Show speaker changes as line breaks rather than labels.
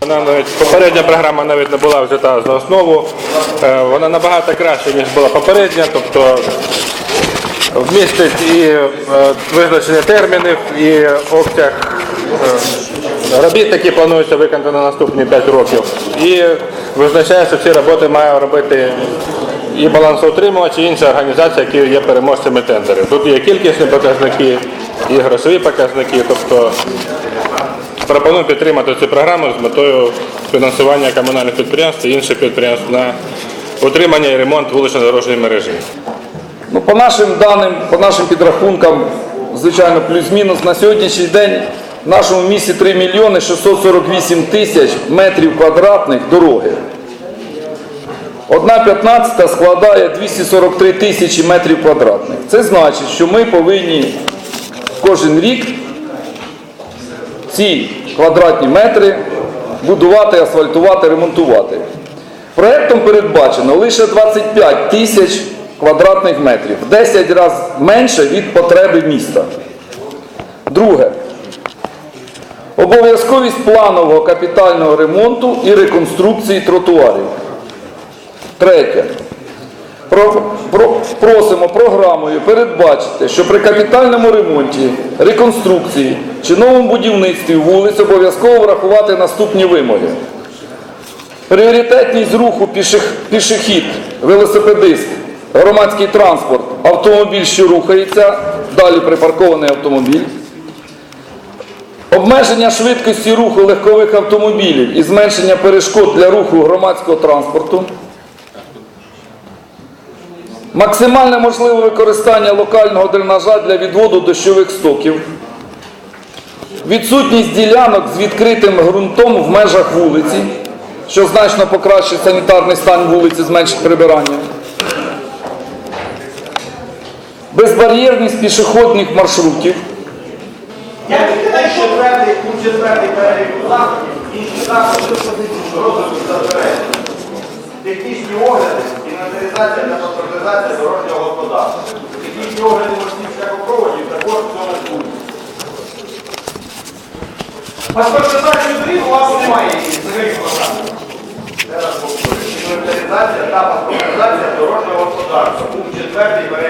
Вона навіть попередня програма навіть не була взята за основу. Е, Вона набагато краще, ніж була попередня, тобто вмістить і е, визначення термінів, і обсяг е, робіт, які плануються виконати на наступні 5 років. І визначає, що ці роботи має робити і балансоутримувач, і інші організації, які є переможцями тендерів. Тут є кількісні показники, і грошові показники, тобто Пропоную підтримати цю програму з метою фінансування комунальних підприємств і інших підприємств на утримання і ремонт вулично-дорожньої мережі.
Ну, по нашим даним, по нашим підрахункам, звичайно, плюс-мінус, на сьогоднішній день в нашому місті 3 мільйони 648 тисяч метрів квадратних дороги. Одна п'ятнадцята складає 243 тисячі метрів квадратних. Це значить, що ми повинні кожен рік ці квадратні метри будувати, асфальтувати, ремонтувати. Проектом передбачено лише 25 тисяч квадратних метрів, в 10 разів менше від потреби міста. Друге. Обов'язковість планового капітального ремонту і реконструкції тротуарів. Третє. Про, про, просимо програмою передбачити, що при капітальному ремонті, реконструкції чи новому будівництві вулиць обов'язково врахувати наступні вимоги. Пріоритетність руху піших, пішохід, велосипедист, громадський транспорт, автомобіль, що рухається, далі припаркований автомобіль. Обмеження швидкості руху легкових автомобілів і зменшення перешкод для руху громадського транспорту. Максимальне можливе використання локального дренажа для відводу дощових стоків. Відсутність ділянок з відкритим ґрунтом в межах вулиці, що значно покращить санітарний стан вулиці, зменшить прибирання. Безбар'єрність пішохідних маршрутів.
Технічні огляди, інвентаризація та паспортизація дорожнього господарства. Технічні огляди морських шляхопроводів також в цьому пункті. Паспортизацію доріг у вас немає взагалі програми. Інвентаризація та паспортизація дорожнього господарства. Пункт четвертий переліку заходів будівництва ремонту